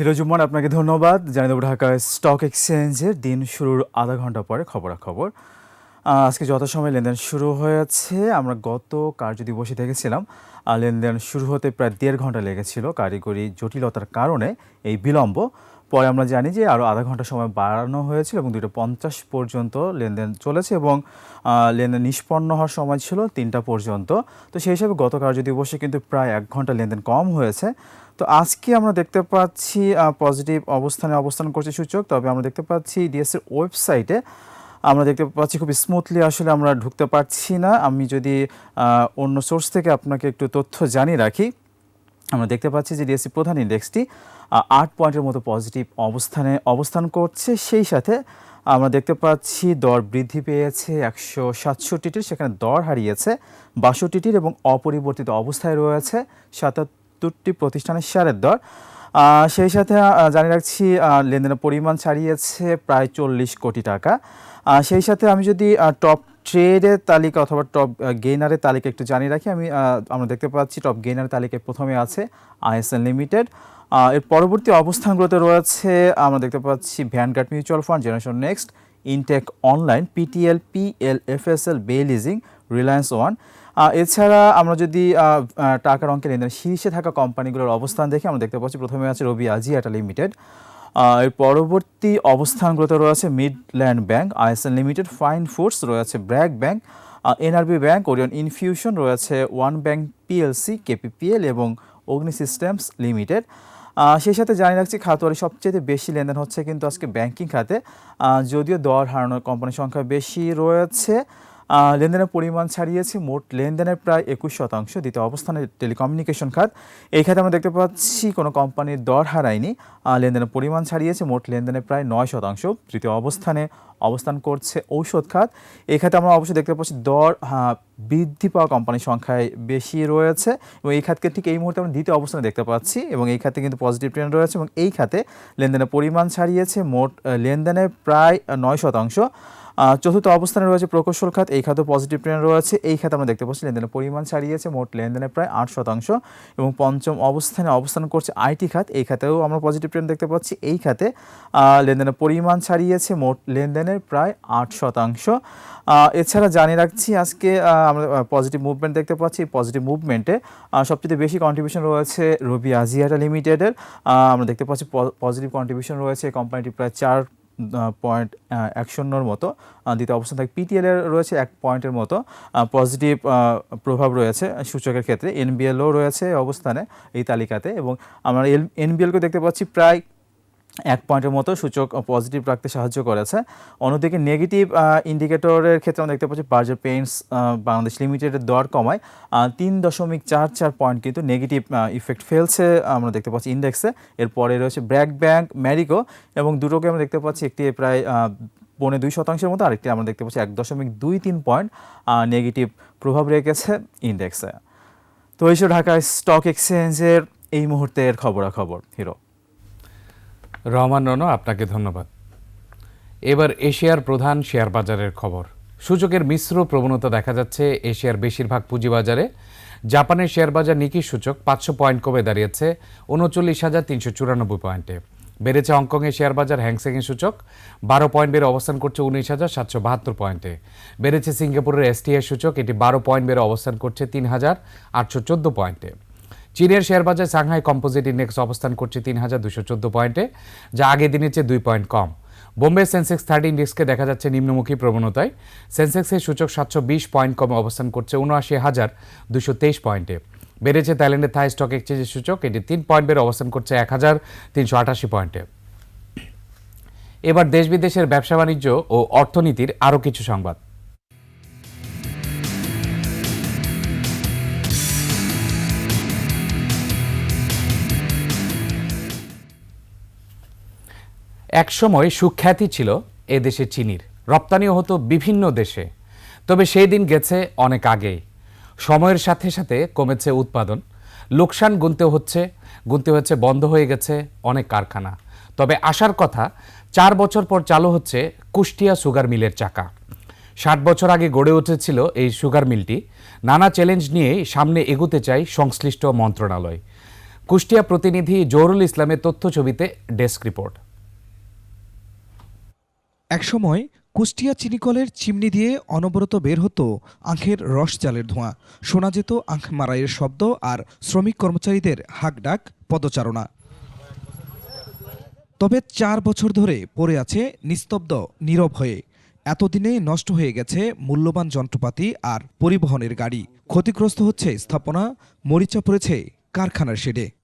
Hero Jumman আপনাকে ধন্যবাদ। জানিয়ে দেবো ঢাকা স্টক এক্সচেঞ্জের দিন শুরুর আধা ঘণ্টা পরে খবরাখবর। আজকে যথাসময় লেনদেন শুরু হয়েছে, আমরা গত কার্যদিবসে দেখেছিলাম লেনদেন শুরু হতে প্রায় দেড় ঘণ্টা লেগেছিল। কারিগরি জটিলতার কারণে এই বিলম্ব পরে আমরা জানি যে আরও আধা ঘণ্টা সময় বাড়ানো হয়েছিল এবং দুটো পঞ্চাশ পর্যন্ত লেনদেন চলেছে এবং লেনদেন নিষ্পন্ন হওয়ার সময় ছিল তিনটা পর্যন্ত। তো সেই হিসাবে গত কার্যদিবসে কিন্তু প্রায় এক ঘণ্টা লেনদেন কম হয়েছে। তো আজকে আমরা দেখতে পাচ্ছি পজিটিভ অবস্থানে অবস্থান করছে সূচক, তবে আমরা দেখতে পাচ্ছি ডিএসের ওয়েবসাইটে আমরা দেখতে পাচ্ছি খুব স্মুথলি আসলে আমরা ঢুকতে পারছি না। আমি যদি অন্য সোর্স থেকে আপনাকে একটু তথ্য জানিয়ে রাখি আমরা দেখতে পাচ্ছি যে ডিএসসি প্রধান ইন্ডেক্সটি আট পয়েন্টের মতো পজিটিভ অবস্থানে অবস্থান করছে। সেই সাথে আমরা দেখতে পাচ্ছি দর বৃদ্ধি পেয়েছে একশো সাতষট্টিটির, সেখানে দর হারিয়েছে বাষট্টিটির এবং অপরিবর্তিত অবস্থায় রয়েছে সাতাত্তরটি প্রতিষ্ঠানের শেয়ারের দর। সেই সাথে জানিয়ে রাখছি লেনদেনের পরিমাণ ছাড়িয়েছে প্রায় চল্লিশ কোটি টাকা। সেই সাথে আমি যদি টপ ট্রেডের তালিকা অথবা টপ গেইনারের তালিকা একটু জানিয়ে রাখি, আমি আমরা দেখতে পাচ্ছি টপ গেইনারের তালিকায় প্রথমে আছে আইএসএল লিমিটেড এর পরবর্তী অবস্থানগুলোতে রয়েছে, আমরা দেখতে পাচ্ছি Vanguard mutual fund generation next InTech online PTL PL FSL Bay leasing Reliance one এছাড়া আমরা যদি টাকার অঙ্কের শীর্ষে থাকা কোম্পানিগুলোর অবস্থান দেখি, আমরা দেখতে পাচ্ছি প্রথমে আছে রবি আজিয়াটা লিমিটেড পরবর্তী অবস্থানগুলোতে রয়েছে Midland bank ISL limited fine foods রয়েছে BRAC bank NRB bank Orion infusion রয়েছে ওয়ান ব্যাংক পিএলসি কেপিপিএল এবং অগ্নি সিস্টেমস লিমিটেড সেই সাথে জানিয়ে রাখছি খাতোয়ারি সবচেয়ে বেশি লেনদেন হচ্ছে কিন্তু আজকে ব্যাংকিং খাতে। যদিও দর হারানোর কোম্পানির সংখ্যা বেশি রয়েছে লেনদেনের পরিমাণ ছাড়িয়েছে মোট লেনদেনের প্রায় একুশ শতাংশ। দ্বিতীয় অবস্থানে টেলিকমিউনিকেশন খাত। এই খাতে আমরা দেখতে পাচ্ছি কোনো কোম্পানির দর হারায়নি। লেনদেনের পরিমাণ ছাড়িয়েছে মোট লেনদেনের প্রায় নয় শতাংশ। তৃতীয় অবস্থানে অবস্থান করছে ঔষধ খাত। এই খাতে আমরা অবশ্যই দেখতে পাচ্ছি দর বৃদ্ধি পাওয়া কোম্পানির সংখ্যায় বেশি রয়েছে এবং এই খাতকে ঠিক এই মুহূর্তে আমরা দ্বিতীয় অবস্থানে দেখতে পাচ্ছি এবং এই খাতে কিন্তু পজিটিভ ট্রেন্ড রয়েছে এবং এই খাতে লেনদেনের পরিমাণ ছাড়িয়েছে মোট লেনদেনের প্রায় নয় শতাংশ। চতুর্থ অবস্থানে রয়েছে প্রকৌশল খাত, এই খাতে পজিটিভ ট্রেন্ড রয়েছে। এই খাতে আমরা দেখতে পাচ্ছি লেনদেনের পরিমাণ ছাড়িয়েছে, মোট লেনদেনের প্রায় আট শতাংশ। এবং পঞ্চম অবস্থানে অবস্থান করছে আইটি খাত, এই খাতেও আমরা পজিটিভ ট্রেন্ড দেখতে পাচ্ছি। এই খাতে লেনদেনের পরিমাণ ছাড়িয়েছে, মোট লেনদেনের প্রায় আট শতাংশ। এছাড়া জানিয়ে রাখছি আজকে আমরা পজিটিভ মুভমেন্ট দেখতে পাচ্ছি। পজিটিভ মুভমেন্টে সবচেয়ে বেশি কন্ট্রিবিউশন রয়েছে রবি আজিয়াটা লিমিটেডের। আমরা দেখতে পাচ্ছি পজিটিভ কন্ট্রিবিউশন রয়েছে। কোম্পানিটি প্রায় চার পয়েন্ট এক শূন্যর মতো। দ্বিতীয় অবস্থান থাকে পিটিএলের রয়েছে এক পয়েন্টের মতো। পজিটিভ প্রভাব রয়েছে সূচকের ক্ষেত্রে। এনবিএলও রয়েছে অবস্থানে এই তালিকাতে এবং আমরা এনবিএলকে দেখতে পাচ্ছি প্রায় এক পয়েন্টের মতো সূচক পজিটিভ রাখতে সাহায্য করেছে। অন্যদিকে নেগেটিভ ইন্ডিকেটরের ক্ষেত্রে আমরা দেখতে পাচ্ছি বার্জার পেইন্টস বাংলাদেশ লিমিটেডের দর কমায়। তিন দশমিক চার চার পয়েন্ট কিন্তু নেগেটিভ ইফেক্ট ফেলছে, আমরা দেখতে পাচ্ছি ইন্ডেক্সে এরপরে রয়েছে ব্র্যাক ব্যাংক ম্যারিকো এবং দুটোকে আমরা দেখতে পাচ্ছি একটি প্রায় পৌনে দুই শতাংশের মতো, আরেকটি আমরা দেখতে পাচ্ছি এক দশমিক দুই তিন পয়েন্ট নেগেটিভ প্রভাব রেখেছে ইন্ডেক্সে তো এইসব ঢাকা স্টক এক্সচেঞ্জের এই মুহূর্তের খবরাখবর, হিরো। রহমান রন আপনাকে ধন্যবাদ। এবার এশিয়ার প্রধান শেয়ার বাজারের খবর। সূচকের মিশ্র প্রবণতা দেখা যাচ্ছে এশিয়ার বেশিরভাগ পুঁজিবাজারে। জাপানের শেয়ার বাজার নিকি সূচক পাঁচশো পয়েন্ট কমে দাঁড়িয়েছে, উনচল্লিশ হাজার তিনশো চুরানব্বই পয়েন্টে। বেড়েছে হংকংয়ের শেয়ার বাজার হ্যাংসেংয়ের সূচক, বারো পয়েন্ট বেড়ে অবস্থান করছে উনিশ হাজার সাতশো বাহাত্তর পয়েন্টে। বেড়েছে সিঙ্গাপুরের এসটিএর সূচক, এটি বারো পয়েন্ট বেড়ে অবস্থান করছে তিন হাজার আটশো চোদ্দ পয়েন্টে। চীনের শেয়ার বাজার সাংহাই কম্পোজিট ইন্ডেক্স অবস্থান করছে তিন হাজার দুশো চোদ্দ পয়েন্টে, যা আগের দিনের চেয়ে দুই পয়েন্ট কম। বোম্বে সেন্সেক্স থার্টি ইন্ডেক্সকে দেখা যাচ্ছে নিম্নমুখী প্রবণতায়। সেন্সেক্সের সূচক সাতশো বিশ পয়েন্ট কমে অবস্থান করছে উনআশি হাজার দুশো তেইশ পয়েন্টে। বেড়েছে থাইল্যান্ডের থাই স্টক এক্সচেঞ্জের সূচক, এটি তিন পয়েন্ট বেড়ে অবস্থান করছে এক হাজার তিনশো আটাশি পয়েন্টে। এবার দেশ বিদেশের ব্যবসা বাণিজ্য ও অর্থনীতির আরও কিছু সংবাদ। একসময় সুখ্যাতি ছিল এ দেশে চিনির। রপ্তানিও হতো বিভিন্ন দেশে। তবে সেই দিন গেছে অনেক আগেই। সময়ের সাথে সাথে কমেছে উৎপাদন। লোকসান গুনতে হচ্ছে গুনতে হচ্ছে বন্ধ হয়ে গেছে অনেক কারখানা। তবে আসার কথা, চার বছর পর চালু হচ্ছে কুষ্টিয়া সুগার মিলের চাকা। ষাট বছর আগে গড়ে উঠেছিল এই সুগার মিলটি। নানা চ্যালেঞ্জ নিয়েই সামনে এগুতে চাই সংশ্লিষ্ট মন্ত্রণালয়। কুষ্টিয়া প্রতিনিধি জহুরুল ইসলামের তথ্য ছবিতে ডেস্ক রিপোর্ট। একসময় কুষ্টিয়া চিনিকলের চিমনি দিয়ে অনবরত বের হতো আখের রস জালের ধোঁয়া। শোনা যেত আখ মারাইয়ের শব্দ আর শ্রমিক কর্মচারীদের হাঁকডাক পদচারণা। তবে চার বছর ধরে পড়ে আছে নিস্তব্ধ, নীরব হয়ে। এতদিনে নষ্ট হয়ে গেছে মূল্যবান যন্ত্রপাতি আর পরিবহনের গাড়ি। ক্ষতিগ্রস্ত হচ্ছে স্থাপনা, মরিচা পড়েছে কারখানার শেডে।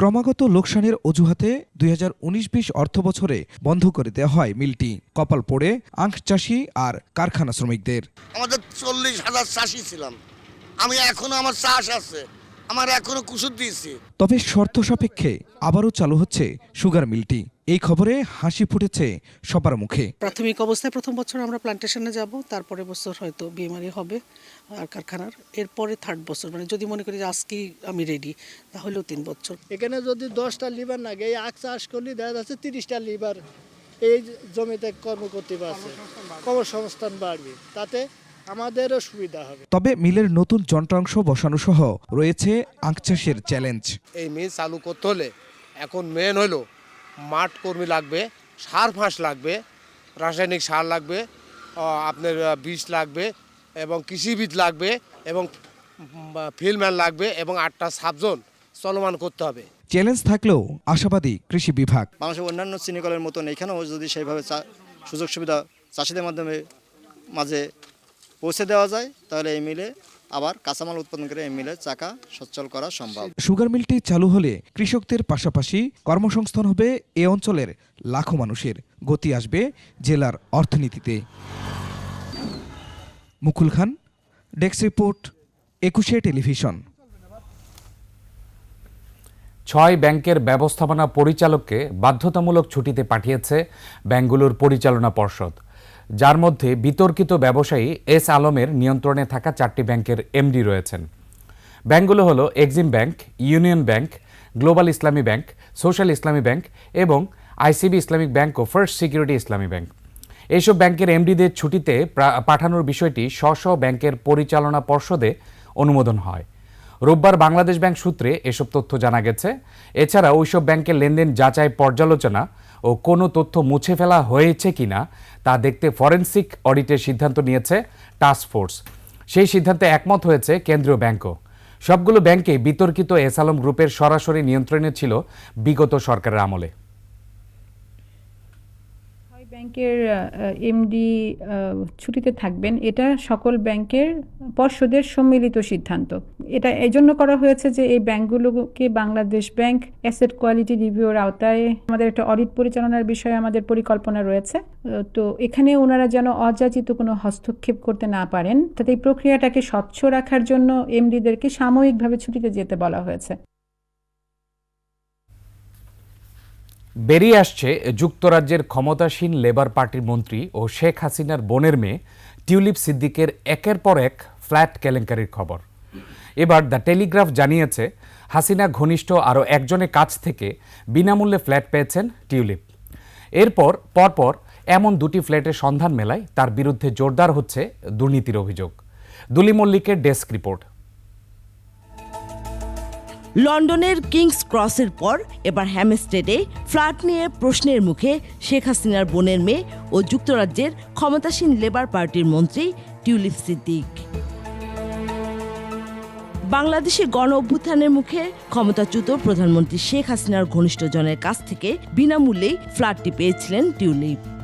ক্রমাগত লোকসানের অজুহাতে দুই হাজার উনিশ বিশ অর্থ বছরে বন্ধ করে দেওয়া হয় মিলটি কপাল পড়ে আখ চাষি আর কারখানা শ্রমিকদের। আমাদের চল্লিশ হাজার চাষি ছিলাম। আমি এখনও আমার চাষ আছে। আমার এখনও কুসুর দিয়েছি। তবে শর্ত সাপেক্ষে আবারও চালু হচ্ছে সুগার মিলটি। এই খবরে হাসি ফুটেছে সবার মুখে। প্রাথমিক অবস্থায় প্রথম বছর আমরা প্লান্টেশনে যাব তারপরে বছর হয়তো বিএমআরই হবে আর কারখানার। এরপরে থার্ড বছর মানে যদি মনে করি যে আজকেই আমি রেডি তাহলেও তিন বছর। এখানে যদি দশটা লিভার লাগে এই আখ চাষ করলে দেখা যাচ্ছে তিরিশটা লিভার এই জমিতে কর্ম করতে পারছে কর্মসংস্থান বাড়বে তাতে আমাদেরও সুবিধা হবে। তবে মিলের নতুন যন্ত্রাংশ বসানো সহ রয়েছে আখ চাষের চ্যালেঞ্জ এই মিল চালু করতে হলে এখন মেন হলো মাঠ কর্মী লাগবে সার ফাঁস লাগবে রাসায়নিক সার লাগবে আপনার বীজ লাগবে এবং কৃষিবিদ লাগবে এবং ফিল্ডম্যান লাগবে এবং আটটা সাবজন চলমান করতে হবে। চ্যালেঞ্জ থাকলেও আশাবাদী কৃষি বিভাগ। বাংলাদেশের অন্যান্য চিনিকলের মতন এখানেও যদি সেইভাবে চা- সুযোগ সুবিধা চাষিদের মাধ্যমে মাঝে পৌঁছে দেওয়া যায় তাহলে এই মিলে আবার কাঁচামাল উৎপাদন করে এই মিলে চাকা সচ্ছল করা সম্ভব। সুগার মিলটি চালু হলে কৃষকদের পাশাপাশি কর্মসংস্থান হবে এ অঞ্চলের লাখো মানুষের। গতি আসবে জেলার অর্থনীতিতে। Mukul Khan desk report Ekushey television. ছয় ব্যাংকের ব্যবস্থাপনা পরিচালককে বাধ্যতামূলক ছুটিতে পাঠিয়েছে ব্যাংকগুলোর পরিচালনা পর্ষদ। যার মধ্যে বিতর্কিত ব্যবসায়ী এস আলমের নিয়ন্ত্রণে থাকা চারটি ব্যাংকের এমডি রয়েছেন। ব্যাংকগুলো হলো Exim bank, union bank, global Islami bank, social Islami bank এবং আইসিবি ইসলামিক ব্যাংক ও ফার্স্ট সিকিউরিটি ইসলামী ব্যাংক। এইসব ব্যাংকের এমডিদের ছুটিতে পাঠানোর বিষয়টি স্ব স্ব ব্যাংকের পরিচালনা পর্ষদে অনুমোদন হয়। রোববার বাংলাদেশ ব্যাংক সূত্রে এসব তথ্য জানা গেছে। এছাড়া ওইসব ব্যাংকের লেনদেন যাচাই পর্যালোচনা ও কোনো তথ্য মুছে ফেলা হয়েছে কিনা তা দেখতে ফরেন্সিক অডিটের সিদ্ধান্ত নিয়েছে টাস্ক ফোর্স। সেই সিদ্ধান্তে একমত হয়েছে কেন্দ্রীয় ব্যাংকও। সবগুলো ব্যাংকে বিতর্কিত এসালম গ্রুপের সরাসরি নিয়ন্ত্রণে ছিল বিগত সরকারের আমলে। ব্যাংকের এমডি ছুটিতে থাকবেন। এটা সকল ব্যাংকের পর্ষদের সম্মিলিত সিদ্ধান্ত। এটা এই জন্য করা হয়েছে যে এই ব্যাংকগুলোকে বাংলাদেশ ব্যাংক অ্যাসেট কোয়ালিটি রিভিউর আওতায় আমাদের একটা অডিট পরিচালনার বিষয়ে আমাদের পরিকল্পনা রয়েছে। তো এখানে ওনারা যেন অযাচিত কোনো হস্তক্ষেপ করতে না পারেন, তাতে এই প্রক্রিয়াটাকে স্বচ্ছ রাখার জন্য এমডিদেরকে সাময়িকভাবে ছুটিতে যেতে বলা হয়েছে। বেরিয়ে আসছে যুক্তরাজ্যের ক্ষমতাসীন লেবার পার্টির মন্ত্রী ও শেখ হাসিনার বোনের মেয়ে টিউলিপ সিদ্দিকের একের পর এক ফ্ল্যাট কেলেঙ্কারির খবর। এবার দ্য টেলিগ্রাফ জানিয়েছে, হাসিনা ঘনিষ্ঠ আরও একজনের কাছ থেকে বিনামূল্যে ফ্ল্যাট পেয়েছেন টিউলিপ। এরপর, পরপর এমন দুটি ফ্ল্যাটের সন্ধান মেলায় তার বিরুদ্ধে জোরদার হচ্ছে দুর্নীতির অভিযোগ। দুলি মল্লিকের ডেস্ক রিপোর্ট। লন্ডনের কিংস ক্রসের পর এবার হ্যামস্টেডে ফ্ল্যাট নিয়ে প্রশ্নের মুখে শেখ হাসিনার বোনের মেয়ে ও যুক্তরাজ্যের ক্ষমতাসীন লেবার পার্টির মন্ত্রী টিউলিপ সিদ্দিক। বাংলাদেশে গণ অভ্যুত্থানের মুখে ক্ষমতাচ্যুত প্রধানমন্ত্রী শেখ হাসিনার ঘনিষ্ঠজনের কাছ থেকে বিনামূল্যেই ফ্ল্যাটটি পেয়েছিলেন টিউলিপ।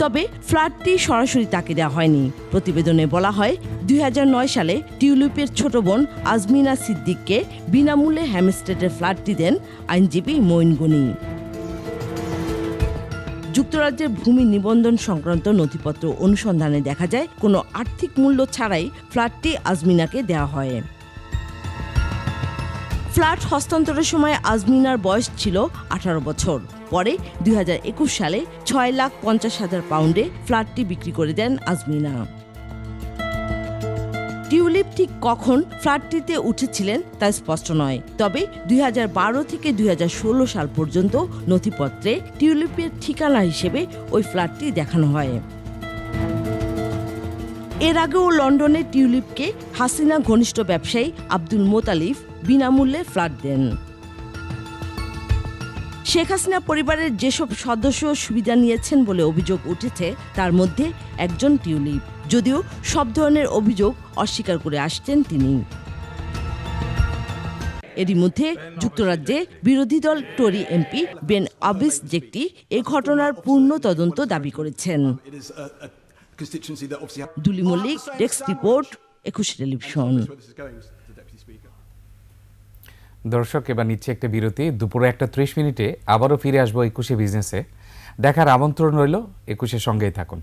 তবে ফ্ল্যাটটি সরাসরি তাকে দেওয়া হয়নি। প্রতিবেদনে বলা হয়, দুই হাজার নয় সালে টিউলিপের ছোট বোন আজমিনা সিদ্দিককে বিনামূল্যে হ্যামস্টেডের ফ্ল্যাটটি দেন আইনজীবী মঈন গনি। যুক্তরাজ্যের ভূমি নিবন্ধন সংক্রান্ত নথিপত্র অনুসন্ধানে দেখা যায়, কোনো আর্থিক মূল্য ছাড়াই ফ্ল্যাটটি আজমিনাকে দেওয়া হয়। ফ্ল্যাট হস্তান্তরের সময় আজমিনার বয়স ছিল আঠারো বছর। পরে দুই হাজার একুশ সালে ছয় লাখ পঞ্চাশ হাজার পাউন্ডে ফ্ল্যাটটি বিক্রি করে দেন আজমিনা। টিউলিপ ঠিক কখন ফ্ল্যাটটিতে উঠেছিলেন তা স্পষ্ট নয়, তবে দুই হাজার বারো থেকে দুই হাজার ষোলো সাল পর্যন্ত নথিপত্রে টিউলিপের ঠিকানা হিসেবে ওই ফ্ল্যাটটি দেখানো হয়। এর আগেও লন্ডনে টিউলিপকে হাসিনা ঘনিষ্ঠ ব্যবসায়ী আব্দুল মোতালিফ বিনামূল্যে ফ্ল্যাট দেন। শেখ হাসিনা পরিবারের যেসব সদস্য সুবিধা নিয়েছেন বলে অভিযোগ উঠেছে তার মধ্যে একজন টিউলিপ। যদিও সব ধরনের অভিযোগ অস্বীকার করে আসছেন তিনি। এরই মধ্যে যুক্তরাজ্যে বিরোধী দল টরি এমপি বেন আবিস জেকটি এ ঘটনার পূর্ণ তদন্ত দাবি করেছেন। Duli Mallick desk report Ekushey television. দর্শক, এবার নিচ্ছে একটা বিরতি। দুপুরে একটা ত্রিশ মিনিটে আবারও ফিরে আসব একুশে বিজনেসে দেখার আমন্ত্রণ রইল, একুশের সঙ্গেই থাকুন।